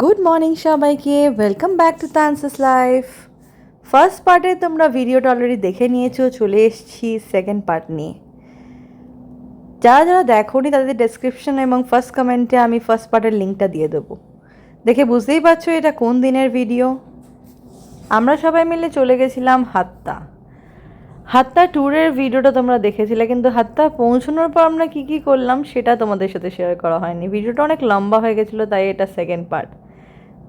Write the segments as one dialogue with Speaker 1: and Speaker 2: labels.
Speaker 1: Good morning সবাইকে। Welcome back to তানসাস life first পার্টে তোমরা ভিডিওটা অলরেডি দেখে নিয়েছো, চলে এসেছি সেকেন্ড পার্ট নিয়ে। যারা যারা দেখোনি, তাদের ডেসক্রিপশন এবং ফার্স্ট কমেন্টে আমি ফার্স্ট পার্টের লিঙ্কটা দিয়ে দেবো। দেখে বুঝতেই পারছ এটা কোন দিনের ভিডিও আমরা সবাই মিলে চলে গেছিলাম হাত্তা। হাত্তা ট্যুরের ভিডিওটা তোমরা দেখেছিলে, কিন্তু হাত্তা পৌঁছানোর পর আমরা কী কী করলাম, সেটা তোমাদের সাথে শেয়ার করা হয়নি। ভিডিওটা অনেক লম্বা হয়ে গেছিল, তাই এটা সেকেন্ড পার্ট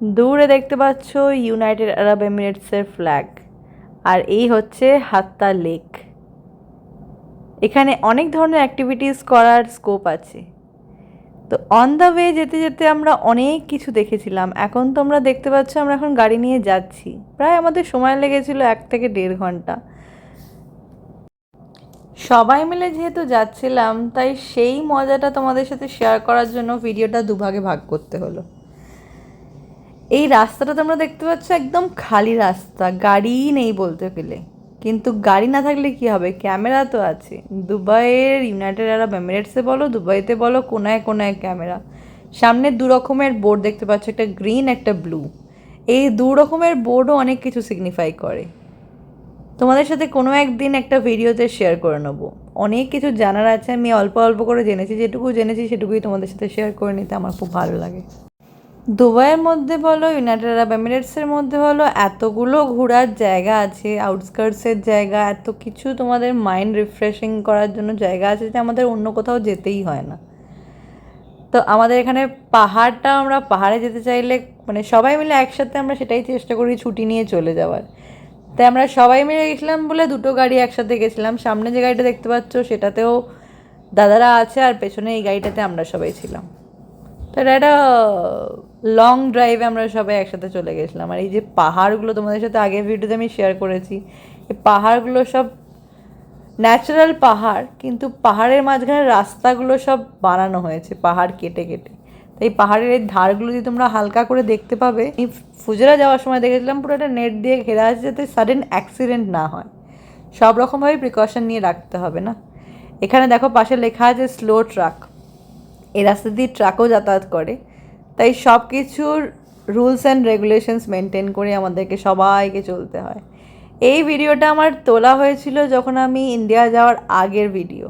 Speaker 1: দূরে দেখতে পাচ্ছ ইউনাইটেড আরব এমিরেটসের ফ্ল্যাগ আর এই হচ্ছে হাত্তা লেক এখানে অনেক ধরনের অ্যাক্টিভিটিস করার স্কোপ আছে। তো অন দ্য ওয়ে যেতে যেতে আমরা অনেক কিছু দেখেছিলাম। এখন তোমরা দেখতে পাচ্ছ আমরা এখন গাড়ি নিয়ে যাচ্ছি। প্রায় আমাদের সময় লেগেছিল এক থেকে দেড় ঘণ্টা। সবাই মিলে যেহেতু যাচ্ছিলাম, তাই সেই মজাটা তোমাদের সাথে শেয়ার করার জন্য ভিডিওটা দুভাগে ভাগ করতে হলো। এই রাস্তাটা তোমরা দেখতে পাচ্ছ একদম খালি রাস্তা গাড়িই নেই বলতে গেলে। কিন্তু গাড়ি না থাকলে কি হবে? ক্যামেরা তো আছে। দুবাইয়ের ইউনাইটেড আরব এমিরেটসে বলো, দুবাইতে বলো, কোনায় কোনায় ক্যামেরা। সামনে দু রকমের বোর্ড দেখতে পাচ্ছ, একটা গ্রিন, একটা ব্লু। এই দু রকমের বোর্ডও অনেক কিছু সিগনিফাই করে। তোমাদের সাথে কোনো একদিন একটা ভিডিওতে শেয়ার করে নেব। অনেক কিছু জানার আছে, আমি অল্প অল্প করে জেনেছি, যেটুকু জেনেছি সেটুকুই তোমাদের সাথে শেয়ার করে নিতে আমার খুব ভালো লাগে। দুবাইয়ের মধ্যে বলো, ইউনাইটেড আরব এমিরেটসের মধ্যে বলো, এতগুলো ঘোরার জায়গা আছে, আউটস্কার্টসের জায়গা, এত কিছু তোমাদের মাইন্ড রিফ্রেশিং করার জন্য জায়গা আছে যে আমাদের অন্য কোথাও যেতেই হয় না। তো আমাদের এখানে পাহাড়টা আমরা, পাহাড়ে যেতে চাইলে মানে সবাই মিলে একসাথে আমরা সেটাই চেষ্টা করি ছুটি নিয়ে চলে যাওয়ার। তাই আমরা সবাই মিলে গেছিলাম বলে দুটো গাড়ি একসাথে গেছিলাম। সামনে যে গাড়িটা দেখতে পাচ্ছ সেটাতেও দাদারা আছে আর পেছনে এই গাড়িটাতে আমরা সবাই ছিলাম। তো এটা একটা লং ড্রাইভে আমরা সবাই একসাথে চলে গেছিলাম। আর এই যে পাহাড়গুলো তোমাদের সাথে আগের ভিডিওতে আমি শেয়ার করেছি, এই পাহাড়গুলো সব ন্যাচারাল পাহাড়, কিন্তু পাহাড়ের মাঝখানে রাস্তাগুলো সব বানানো হয়েছে, পাহাড় কেটে কেটে। তাই পাহাড়ের এই ধারগুলো যদি তোমরা হালকা করে দেখতে পাবে এই ফুজরা যাওয়ার সময় দেখেছিলাম, পুরো একটা নেট দিয়ে ঘেরা আছে যাতে সাডেন অ্যাক্সিডেন্ট না হয়। সব রকমভাবে প্রিকশন নিয়ে রাখতে হবে না। এখানে দেখো পাশে লেখা আছে স্লো ট্রাক এই রাস্তা দিয়ে ট্রাকও যাতায়াত করে। তাই সব কিছুর রুলস অ্যান্ড রেগুলেশনস মেনটেন করে আমাদেরকে সবাইকে চলতে হয়। এই ভিডিওটা আমার তোলা হয়েছিল যখন আমি ইন্ডিয়া যাওয়ার আগের ভিডিও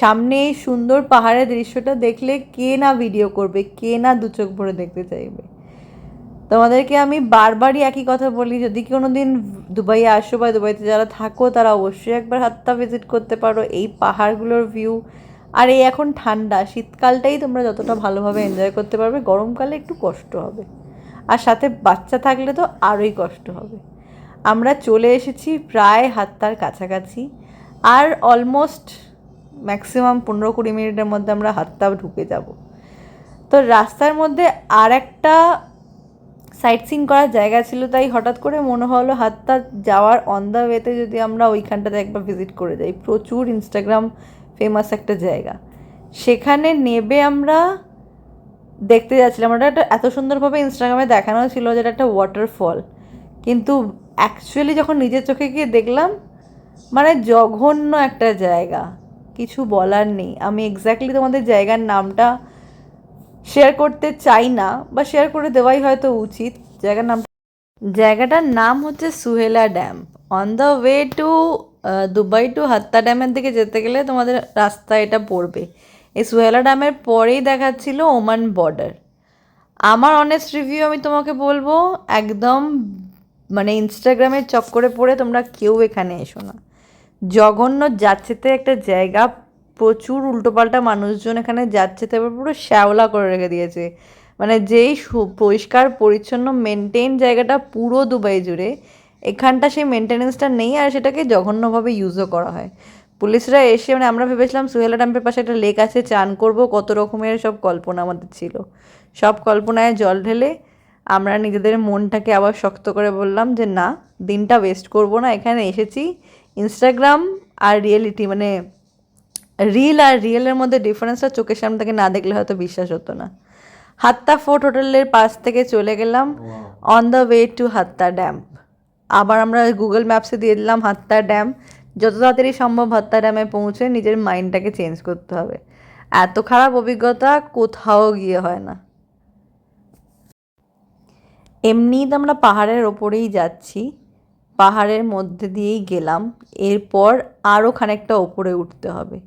Speaker 1: সামনে এই সুন্দর পাহাড়ের দৃশ্যটা দেখলে কে না ভিডিও করবে, কে না দু চোখ ভরে দেখতে চাইবে। তোমাদেরকে আমি বারবারই একই কথা বলি, যদি কোনো দিন দুবাইয়ে আসো বা দুবাইতে যারা থাকো, তারা অবশ্যই একবার হাতটা ভিজিট করতে পারো। এই পাহাড়গুলোর ভিউ আর এই এখন ঠান্ডা, শীতকালটাই তোমরা যতটা ভালোভাবে এনজয় করতে পারবে, গরমকালে একটু কষ্ট হবে। আর সাথে বাচ্চা থাকলে তো আরোই কষ্ট হবে। আমরা চলে এসেছি প্রায় হাততার কাছাকাছি আর অলমোস্ট ম্যাক্সিমাম পনেরো কুড়ি মিনিটের মধ্যে আমরা হাততা ঢুকে যাব। তো রাস্তার মধ্যে আর একটা সাইট সিন করার জায়গা ছিল, তাই হঠাৎ করে মনে হলো হাততা যাওয়ার অন দ্য ওয়েতে যদি আমরা ওইখানটাতে একবার ভিজিট করে যাই। প্রচুর ইনস্টাগ্রাম ফেমাস একটা জায়গা। সেখানে নেবে আমরা, দেখতে যাচ্ছিলাম। ওটা একটা এত সুন্দরভাবে ইনস্টাগ্রামে দেখানো ছিল যেটা একটা ওয়াটারফল কিন্তু অ্যাকচুয়ালি যখন নিজের চোখে গিয়ে দেখলাম মানে জঘন্য একটা জায়গা। কিছু বলার নেই। আমি এক্স্যাক্টলি তোমাদের জায়গার নামটা শেয়ার করতে চাই না, বা শেয়ার করে দেওয়াই হয়তো উচিত। জায়গার নাম জায়গাটার নাম হচ্ছে সুহেলা dam on the way to Dubai to Hatta ড্যামের দিকে যেতে গেলে তোমাদের রাস্তা এটা পড়বে। এই সুহেলা ড্যামের পরেই দেখাচ্ছিল ওমান বর্ডার আমার অনেস্ট রিভিউ আমি তোমাকে বলব, একদম মানে ইনস্টাগ্রামের চক্করে পড়ে তোমরা কেউ এখানে এসো না। জঘন্য যাচ্ছেতে একটা জায়গা, প্রচুর উল্টোপাল্টা মানুষজন এখানে যাচ্ছে তবে পুরো শ্যাওলা করে রেখে দিয়েছে। মানে যেই পরিষ্কার, পরিচ্ছন্ন মেনটেন জায়গাটা পুরো দুবাই জুড়ে। এখানটা সেই মেনটেনেন্সটা নেই আর সেটাকে জঘন্যভাবে ইউজও করা হয়। পুলিশরা এসে মানে আমরা ভেবেছিলাম সুহেলা ড্যাম্পের পাশে একটা লেক আছে চান করব কত রকমের সব কল্পনা আমাদের ছিল। সব কল্পনায় জল ঢেলে আমরা নিজেদের মনটাকে আবার শক্ত করে বললাম যে না দিনটা ওয়েস্ট করব না। এখানে এসেছি। ইনস্টাগ্রাম আর রিয়েলিটি মানে রিল আর রিয়েলের মধ্যে ডিফারেন্সটা চোখের সামনে থেকে না দেখলে হয়তো বিশ্বাস হতো না। হাত্তা ফোর্ট হোটেলের পাশ থেকে চলে গেলাম on the way to Hatta dam আবার আমরা গুগল ম্যাপসে দিয়ে দিলাম হাত্তা ড্যাম যত তাড়াতাড়ি সম্ভব হাত্তা ড্যামে পৌঁছে নিজের মাইন্ডটাকে চেঞ্জ করতে হবে। এত খারাপ অভিজ্ঞতা কোথাও গিয়ে হয় না। এমনিই তো আমরা পাহাড়ের ওপরেই যাচ্ছি। পাহাড়ের মধ্যে দিয়েই গেলাম। এরপর আরও খানিকটা ওপরে উঠতে হবে।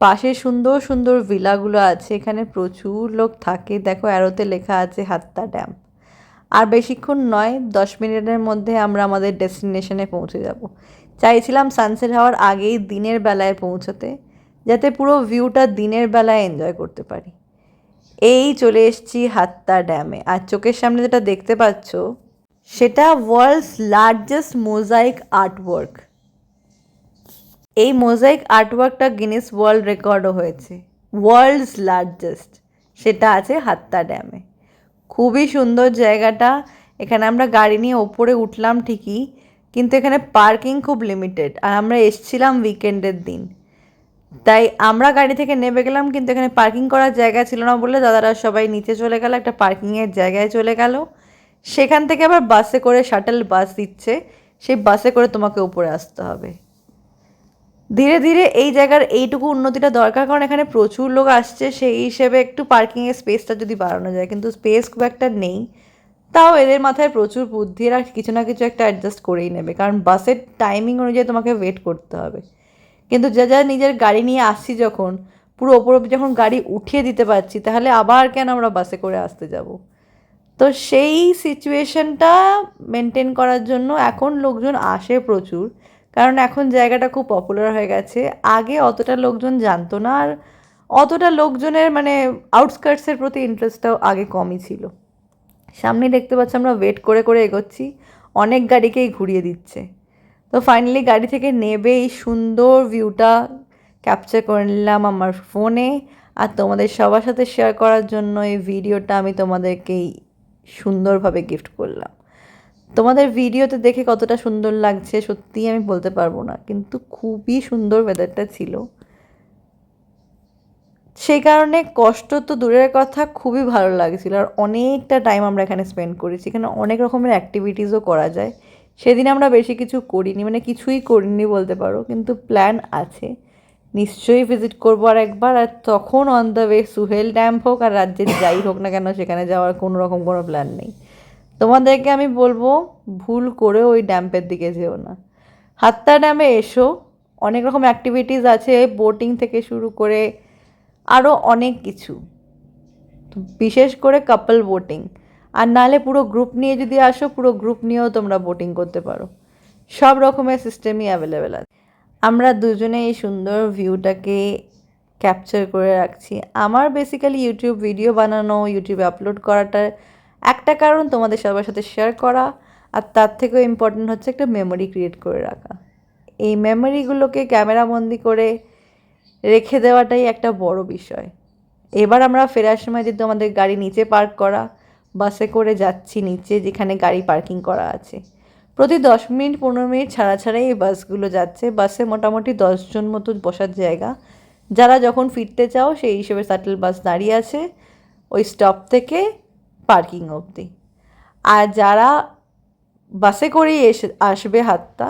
Speaker 1: পাশে সুন্দর সুন্দর ভিলাগুলো আছে। এখানে প্রচুর লোক থাকে। দেখো অ্যারোতে লেখা আছে হাত্তা ড্যাম আর বেশিক্ষণ নয়, দশ মিনিটের মধ্যে আমরা আমাদের ডেস্টিনেশনে পৌঁছে যাব। চাইছিলাম সানসেট হওয়ার আগেই দিনের বেলায় পৌঁছতে, যাতে পুরো ভিউটা দিনের বেলায় এনজয় করতে পারি। এই চলে এসেছি হাত্তা ড্যামে। আর চোখের সামনে যেটা দেখতে পাচ্ছ, সেটা ওয়ার্ল্ডস লার্জেস্ট মোজাইক আর্টওয়ার্ক এই মোজাইক আর্টওয়ার্কটা গিনেস ওয়ার্ল্ড রেকর্ডও হয়েছে। ওয়ার্ল্ডস লার্জেস্ট সেটা আছে হাত্তা ড্যামে। খুবই সুন্দর জায়গাটা। এখানে আমরা গাড়ি নিয়ে ওপরে উঠলাম ঠিকই, কিন্তু এখানে পার্কিং খুব লিমিটেড। আর আমরা এসছিলাম উইকেন্ডের দিন। তাই আমরা গাড়ি থেকে নেমে গেলাম, কিন্তু এখানে পার্কিং করার জায়গা ছিল না বলে দাদারা সবাই নিচে চলে গেল, একটা পার্কিংয়ের জায়গায় চলে গেল। সেখান থেকে আবার বাসে করে শাটল বাস দিচ্ছে। সেই বাসে করে তোমাকে উপরে আসতে হবে। ধীরে ধীরে এই জায়গার এইটুকু উন্নতিটা দরকার, কারণ এখানে প্রচুর লোক আসছে, সেই হিসেবে একটু পার্কিংয়ের স্পেসটা যদি বাড়ানো যায়, কিন্তু স্পেস খুব একটা নেই। তাও এদের মাথায় প্রচুর বুদ্ধি, এরা কিছু না কিছু একটা অ্যাডজাস্ট করেই নেবে, কারণ বাসের টাইমিং অনুযায়ী তোমাকে ওয়েট করতে হবে। কিন্তু যা যা নিজের গাড়ি নিয়ে আসছি যখন, পুরো ওপর যখন গাড়ি উঠিয়ে দিতে পারছি, তাহলে আবার কেন আমরা বাসে করে আসতে যাব? তো সেই সিচুয়েশনটা মেনটেন করার জন্য এখন লোকজন আসে প্রচুর। কারণ এখন জায়গাটা খুব পপুলার হয়ে গেছে। আগে অতটা লোকজন জানতো না আর অতটা লোকজনের মানে আউটস্কার্টসের প্রতি ইন্টারেস্টটাও আগে কমই ছিল। সামনে দেখতে পাচ্ছি আমরা ওয়েট করে করে এগোচ্ছি। অনেক গাড়িকেই ঘুরিয়ে দিচ্ছে। তো ফাইনালি গাড়ি থেকে নেবে এই সুন্দর ভিউটা ক্যাপচার করে নিলাম আমার ফোনে আর তোমাদের সবার সাথে শেয়ার করার জন্য এই ভিডিওটা আমি তোমাদেরকেই সুন্দরভাবে গিফট করলাম। তোমাদের ভিডিওতে দেখে কতটা সুন্দর লাগছে, সত্যিই আমি বলতে পারব না, কিন্তু খুবই সুন্দর ওয়েদারটা ছিল। সেই কারণে কষ্ট তো দূরের কথা, খুবই ভালো লাগছিল। আর অনেকটা টাইম আমরা এখানে স্পেন্ড করেছি। এখানে অনেক রকমের অ্যাক্টিভিটিসও করা যায়। সেদিন আমরা বেশি কিছু করিনি মানে কিছুই করিনি বলতে পারো, কিন্তু প্ল্যান আছে। নিশ্চয়ই ভিজিট করব আর একবার, আর তখন on the way Suhel dam হোক আর রাজ্যের যাই হোক না কেন, সেখানে যাওয়ার কোনো রকম কোনো প্ল্যান নেই। তোমাদেরকে আমি বলব, ভুল করে ওই ড্যাম্পের দিকে যেও না। হাত্তা ড্যামে এসো। অনেক রকম অ্যাক্টিভিটিস আছে বোটিং থেকে শুরু করে আরও অনেক কিছু। বিশেষ করে কাপল বোটিং আর নাহলে পুরো গ্রুপ নিয়ে যদি আসো, পুরো গ্রুপ নিয়েও তোমরা বোটিং করতে পারো। সব রকমের সিস্টেমই অ্যাভেলেবেল আছে। আমরা দুজনে এই সুন্দর ভিউটাকে ক্যাপচার করে রাখছি। আমার বেসিক্যালি ইউটিউব ভিডিও বানানো ইউটিউবে আপলোড করাটার একটা কারণ তোমাদের সবার সাথে শেয়ার করা, আর তার থেকেও ইম্পর্টেন্ট হচ্ছে একটা মেমোরি ক্রিয়েট করে রাখা। এই মেমোরিগুলোকে ক্যামেরাবন্দি করে রেখে দেওয়াটাই একটা বড় বিষয়। এবার আমরা ফেরার সময় যেহেতু আমাদের গাড়ি নিচে পার্ক করা বাসে করে যাচ্ছি নিচে যেখানে গাড়ি পার্কিং করা আছে। প্রতি দশ মিনিট, পনেরো মিনিট ছাড়া ছাড়াই এই বাসগুলো যাচ্ছে। বাসে মোটামুটি দশজন মতো বসার জায়গা। যারা যখন ফিরতে চাও, সেই হিসেবে শাটল বাস দাঁড়িয়ে আছে। ওই স্টপ থেকে পার্কিং অবধি। আর যারা বাসে করেই এসে, আসবে হাতটা,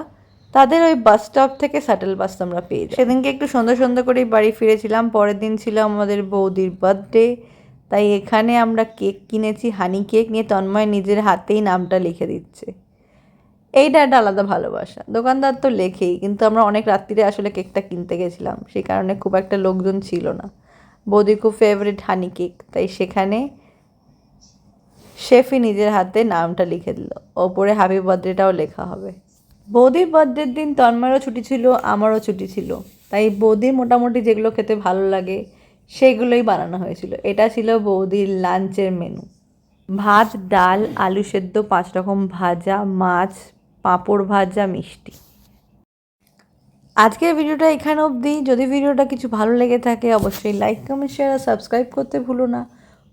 Speaker 1: তাদের ওই বাস স্টপ থেকে শাটল বাস আমরা পেয়ে যাই। সেদিনকে একটু সন্ধ্যা সন্ধ্যা করেই বাড়ি ফিরেছিলাম। পরের দিন ছিল আমাদের বৌদির বার্থডে তাই এখানে আমরা কেক কিনেছি হানি কেক নিয়ে তন্ময় নিজের হাতেই নামটা লিখে দিচ্ছে। এইটা একটা আলাদা ভালোবাসা। দোকানদার তো লেখেই, কিন্তু আমরা অনেক রাত্রিরে আসলে কেকটা কিনতে গেছিলাম। সেই কারণে খুব একটা লোকজন ছিল না। বৌদির খুব ফেভারিট হানি কেক তাই সেখানে শেফই নিজের হাতে নামটা লিখে দিল। ওপরে হ্যাপি বার্থডেটাও লেখা হবে। বৌদির বার্থডের দিন তন্ময়েরও ছুটি ছিল, আমারও ছুটি ছিল। তাই বৌদির মোটামুটি যেগুলো খেতে ভালো লাগে, সেগুলোই বানানো হয়েছিল। এটা ছিল বৌদির লাঞ্চের মেনু ভাত, ডাল, আলু সেদ্ধ, পাঁচ রকম ভাজা, মাছ, পাঁপড় ভাজা, মিষ্টি। আজকের ভিডিওটা এখানে অবধি। যদি ভিডিওটা কিছু ভালো লেগে থাকে, অবশ্যই লাইক কমেন্ট শেয়ার আর সাবস্ক্রাইব করতে ভুলো না।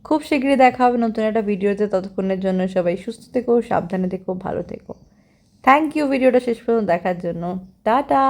Speaker 1: খুব শীঘ্রই দেখা হবে নতুন একটা ভিডিওতে। ততক্ষণের জন্য সবাই সুস্থ থেকো, সাবধানে থেকো, ভালো থেকো। থ্যাংক ইউ ভিডিওটা শেষ পর্যন্ত দেখার জন্য। টাটা!